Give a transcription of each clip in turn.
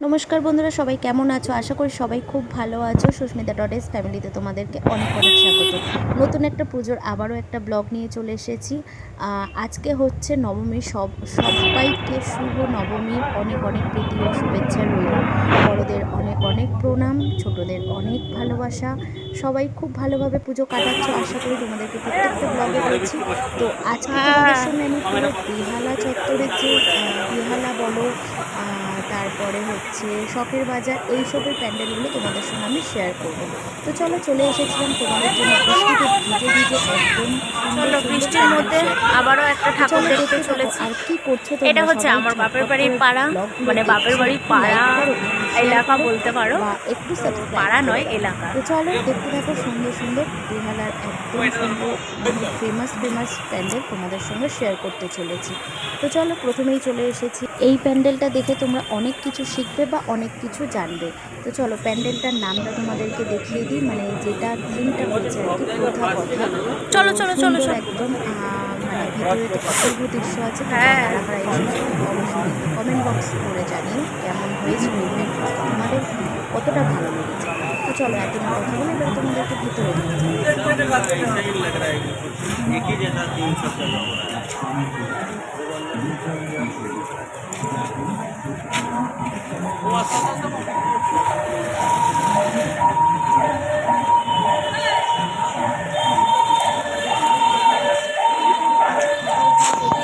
নমস্কার বন্ধুরা, সবাই কেমন আছো? আশা করি সবাই খুব ভালো আছো। সুস্মিতা ডটেস ফ্যামিলিতে তোমাদেরকে অনেক অনেক স্বাগত। নতুন একটা পুজোর আবারও একটা ব্লগ নিয়ে চলে এসেছি। আজকে হচ্ছে নবমী, সব, সবাইকে শুভ নবমীর অনেক অনেক প্রীতি ও শুভেচ্ছা রইল। বড়দের অনেক অনেক প্রণাম, ছোটদের অনেক ভালোবাসা। সবাই খুব ভালোভাবে পুজো কাটাচ্ছ। আশা করি তোমাদেরকে প্রত্যেকটা ব্লগে বলছি। তো আজকে তোমাদের সঙ্গে আমি পুরো বিহালা চত্বরের যে বিহালা বলো তারপরে হচ্ছে শখের বাজার এই সবের প্যান্ডেলগুলো তোমাদের সঙ্গে আমি শেয়ার করব। তো চলো চলে এসেছিলাম তোমাদের জন্য বৃষ্টিতে ভিজে ভিজে একদম চলো বৃষ্টির মধ্যে আবারও একটা ঠাকুর দেখতে চলেছে। আর কি করছ এটা হচ্ছে আমার বাপের বাড়ির পাড়া মানে বাপের বাড়ির পাড়া। এলাকা বলতে পারো। একটু পাড়া নয় এলাকা। তো চলো দেখতে থাকো সুন্দর সুন্দর বেহালার একদম সুন্দর মানে ফেমাস ফেমাস প্যান্ডেল তোমাদের সঙ্গে শেয়ার করতে চলেছি। তো চলো প্রথমেই চলে এসেছি। এই প্যান্ডেলটা দেখে তোমরা অনেক কিছু শিখবে বা অনেক কিছু জানবে। তো চলো প্যান্ডেলটার নামটা তোমাদেরকে দেখিয়ে দিই মানে যেটা থিমটা হচ্ছে আর কি প্রথা কথা চলো চলো চলো একদম অপূর্ব দৃশ্য আছে হ্যাঁ। কমেন্ট বক্স করে জানিও কেমন হয়েছিল ইভেন্টটা তোমাদের কতটা ভালো লেগেছে। তো চলো এত না কথা বলে এবার তোমাদেরকে ভিতরে নিয়ে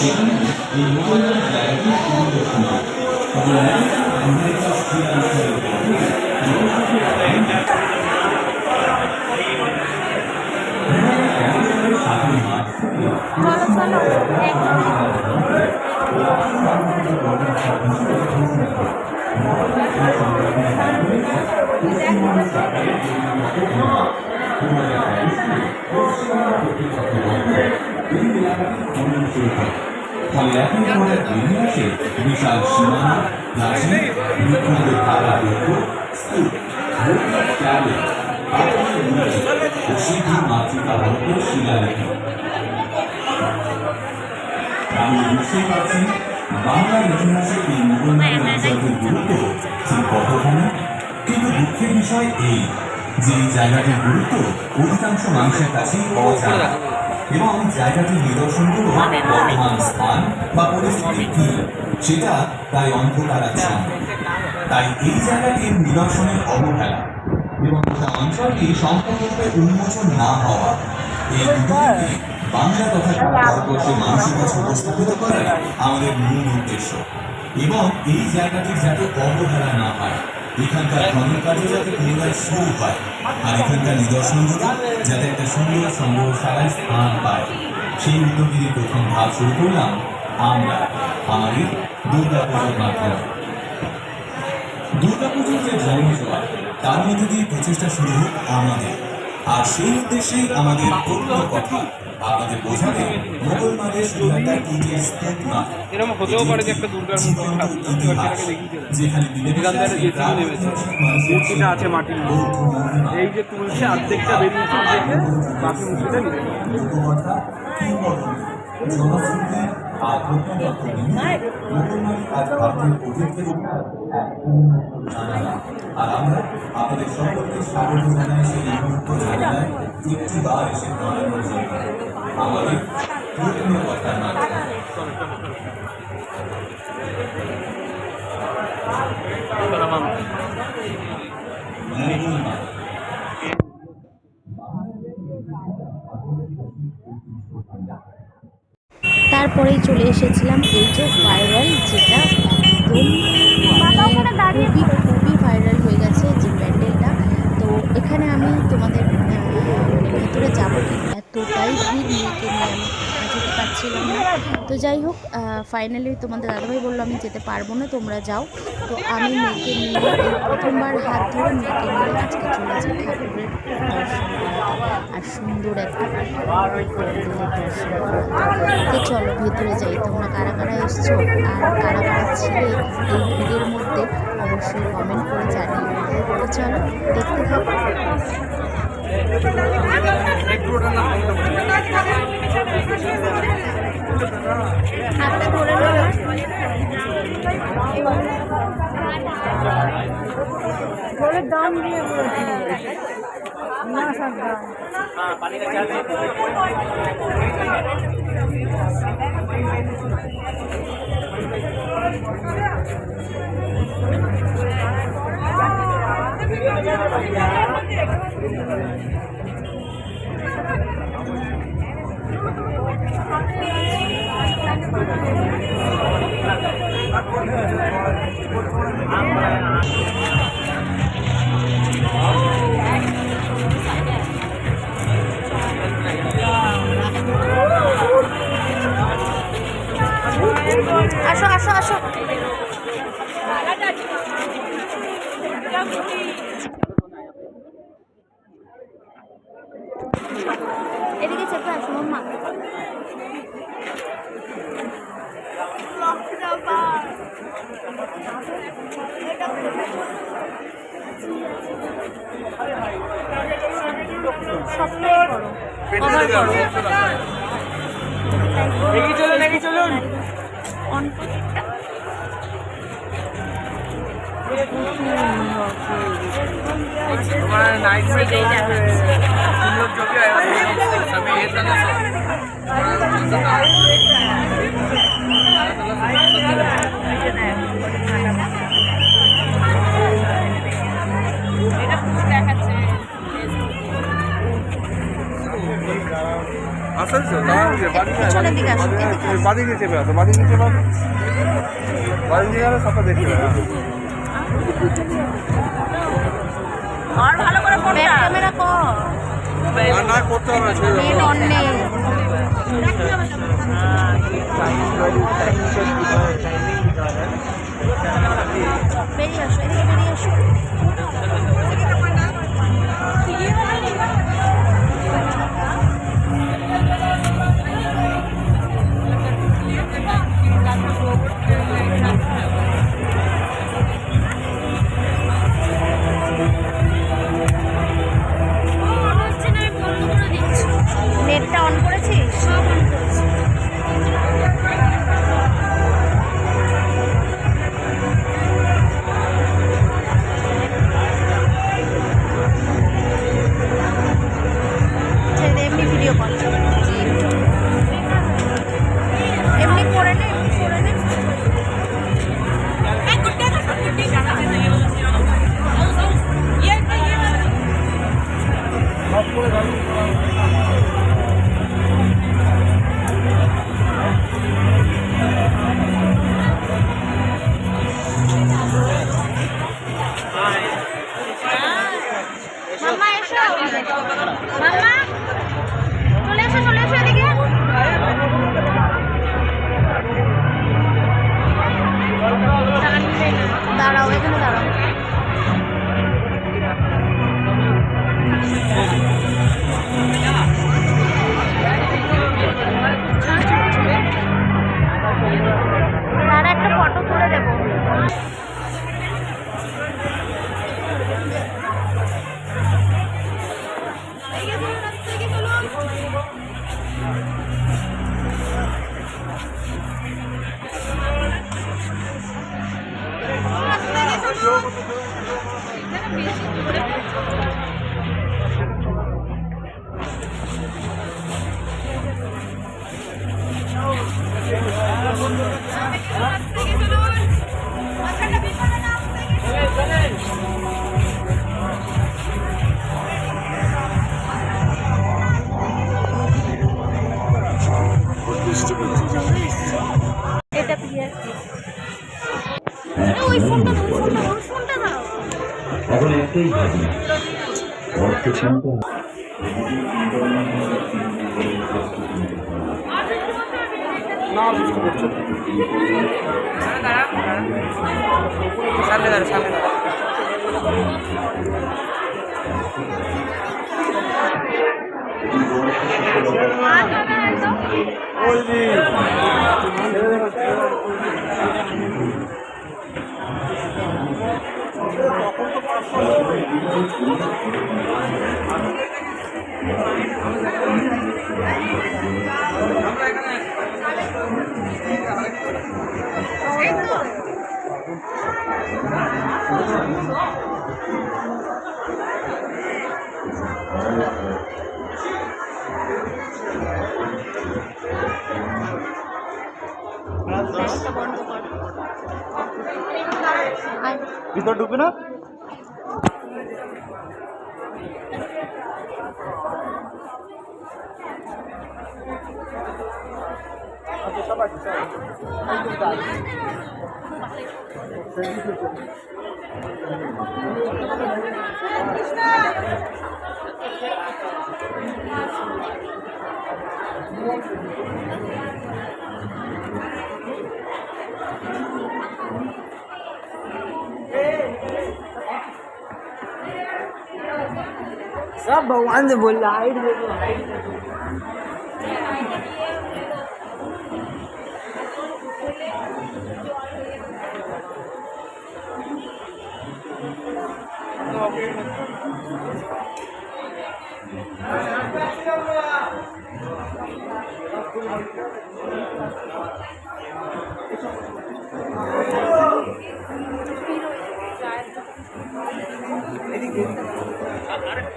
সেখানে এই মোবাইলের জায়গাটি সুবিধা শুনবে আপনারা Thank you. ফলে এখন আমাদের বেরিয়ে আসে বিশাল সীমানা প্রাচীর পারছি বাংলার ইতিহাসে এই মুঘলনগর অঞ্চলটির কিন্তু দুঃখের বিষয় এই যে জায়গাটির গুরুত্ব অধিকাংশ মানুষের কাছেই অজানা। এবং জায়গাটির নিদর্শনগুলো বর্তমান স্থান বা পরিস্থিতি কি সেটা তাই অন্ধকারাচ্ছন্ন তাই এই জায়গাটির নিদর্শনের অবহেলা এবং গোটা অঞ্চলটি সম্পূর্ণরূপে উন্মোচন না হওয়া। এই দুটোকে বাংলা তথা ভারতবর্ষের মানুষের কাছে উপস্থাপিত করাই আমাদের মূল উদ্দেশ্য। এবং এই জায়গাটির যাতে অবহেলা না হয়। এখানকার কর্মকার্য যাতে পুনরায় শুরু হয় আর এখানকার নিদর্শনগুলো যাতে একটা সুন্দর সংগ্রহশালায় স্থান পায়। সেই উদ্যোগেরই প্রথম ভাগ শুরু করলাম আমরা, আমাদের দুর্গাপুজোর মাধ্যমে। দুর্গাপুজোর যে জন্মজোয়ার তার মধ্যে দিয়ে প্রচেষ্টা শুরু হোক আমাদের। আর সেই উদ্দেশ্যেই আমাদের প্রথম কথা। আপনাদের সুলতান ইংরেজ স্তূপ নয় এরকম হতেও পারে যে একটা দুর্গার মূর্তি চলে যেখানে মূর্তিটা আছে মাটির। এই যে তুলছে অর্ধেকটা বেরিয়েছে দেখে বাকি মূর্তিটা। লোককথা জনশ্রুতি আর প্রত্নতত্ত্ব নিয়ে। মুঘলমারি আজ ভারতের আর আমরা আপনাদের সকলকে স্বাগত জানাই সেই একটি বার এসে দাঁড়ানোর জন্য আমাদের তারপরেই চলে এসেছিলাম এই যে ভাইরাল যেটা একদম খুবই খুবই ভাইরাল হয়ে গেছে যে প্যান্ডেলটা তো এখানে আমি তোমাদের আহ, মানে ভেতরে যাব কি এতটাই ভিড় মেয়েকে নিয়ে আমি যেতে পারছিলাম না। তো যাই হোক ফাইনালি তোমাদের দাদাভাই বলল, আমি যেতে পারব না, তোমরা যাও। তো আমি মেয়েকে নিয়ে প্রথমবার হাত ধরে মেয়েকে নিয়ে আজকে চলেছি ঠাকুরের দর্শন আর সুন্দর একটা তো চলো, ভেতরে যাই। তোমরা কারা কারা এসছো আর কারা কারা ছিলে এই ভিড়ের মধ্যে অবশ্যই কমেন্ট করে জানিও। তো চলো, দেখতে থাকো। দাম দিয়ে না দাম আসো আসো আসো। এদিকে চেপে আসো মাম্মা। সবটাই করো। কভার করো। এগিয়ে চলুন এগিয়ে চলুন। অন তোমার নাইট মেটে সুন্দর ছবি সবই ये तरह से আসল তো দাঁড়াও যে বাড়ি পিছনের দিকে আসো, এদিকে আসো। বাড়ি দিয়ে চেপে আসো বাড়ি দিয়ে চেপে আসো বাড়ি দিয়ে গেলে সবটা দেখতে পাবে নেট অন নেই মাম্মা অর্থ চিন্তা না বুঝতে পারছ সামনে ভিতর ঢুকবে না? সবাই सब भगवान से बोल रहा हाइट देखो আচ্ছা।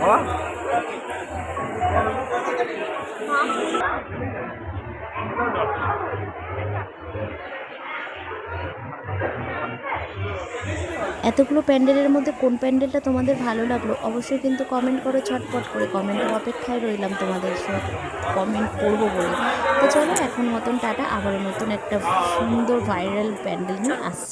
বাবা। এতগুলো প্যান্ডেলের মধ্যে কোন প্যান্ডেলটা তোমাদের ভালো লাগল? অবশ্যই কিন্তু কমেন্ট করো, ছটপট করে কমেন্টের অপেক্ষায় রইলাম তোমাদের কমেন্ট করব বলে। তো চলো, এখন মতন টাটা, আবারও নতুন একটা সুন্দর ভাইরাল প্যান্ডেল নিয়ে আসছি।